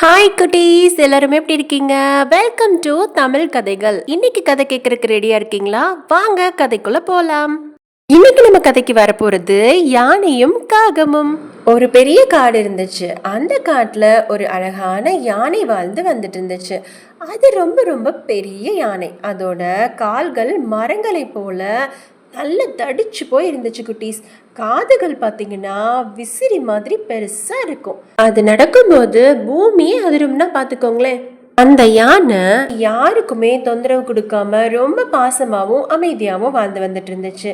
Hi குட்டீஸ். எல்லாருமே எப்படி இருக்கீங்க? வெல்கம் டு தமிழ் கதைகள். இன்னைக்கு கதை கேட்கறதுக்கு ரெடியா இருக்கீங்களா? வாங்க கதைக்குள்ள போலாம். இன்னைக்கு நம்ம கதைக்கு வரப்போறது யானையும் காகமும். ஒரு பெரிய காடு இருந்துச்சு. அந்த காட்டுல ஒரு அழகான யானை வாழ்ந்து வந்துட்டு இருந்துச்சு. அது ரொம்ப ரொம்ப பெரிய யானை. அதோட கால்கள் மரங்களை போல நல்லா தடிச்சு போய் இருந்துச்சு குட்டீஸ். காதுகள் பார்த்தீங்கன்னா விசிறி மாதிரி பெருசாக இருக்கும். அது நடக்கும்போது பூமியே அதிரும்னா பார்த்துக்கோங்களேன் அந்த யானை யாருக்குமே தொந்தரவு கொடுக்காம ரொம்ப பாசமாகவும் அமைதியாகவும் வாழ்ந்து வந்துட்டு இருந்துச்சு.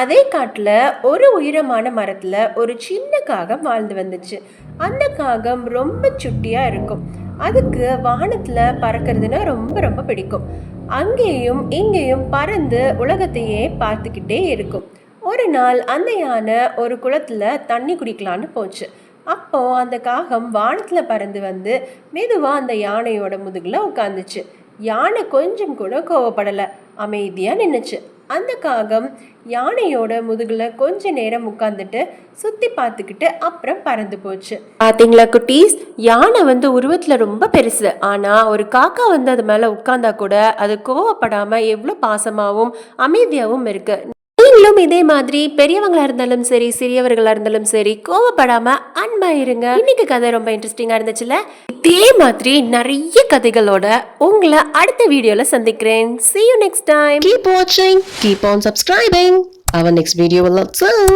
அதே காட்டில் ஒரு உயரமான மரத்தில் ஒரு சின்ன காகம் வாழ்ந்து வந்துச்சு. அந்த காகம் ரொம்ப சுட்டியாக இருக்கும். அதுக்கு வானத்தில் பறக்கிறதுனா ரொம்ப ரொம்ப பிடிக்கும். அங்கேயும் இங்கேயும் பறந்து உலகத்தையே பார்த்துக்கிட்டே இருக்கும். ஒரு நாள் அந்த யானை ஒரு குளத்தில் தண்ணி குடிக்கலான்னு போச்சு. அப்போது அந்த காகம் வானத்தில் பறந்து வந்து மெதுவாக அந்த யானையோட முதுகில் உட்காந்துச்சு. யானை கொஞ்சம் கூட கோவப்படலை. அமைதியாக நின்றுச்சு அந்த காகம் யானையோட முதுகுல கொஞ்ச நேரம் உட்காந்துட்டு சுத்தி பார்த்துக்கிட்டு அப்புறம் பறந்து போச்சு. பாத்தீங்களா குட்டீஸ்? யானை வந்து உருவத்துல ரொம்ப பெருசு. ஆனா ஒரு காக்கா வந்து அது மேல உட்கார்ந்தா கூட அது கோவப்படாம எவ்வளவு பாசமாவும் அமைதியாவும் இருக்கு. நீங்களும் இதே மாதிரி பெரியவங்களா இருந்தாலும் சரி சிறியவர்களா இருந்தாலும் சரி கோவப்படாம அன்பா இருங்க. இன்னைக்கு கதை ரொம்ப இன்ட்ரெஸ்டிங்கா இருந்துச்சுல இதே மாதிரி நிறைய கதைகளோட உங்களை அடுத்த வீடியோல சந்திக்கிறேன் see you next time Keep watching, keep on subscribing. Our next video will not soon.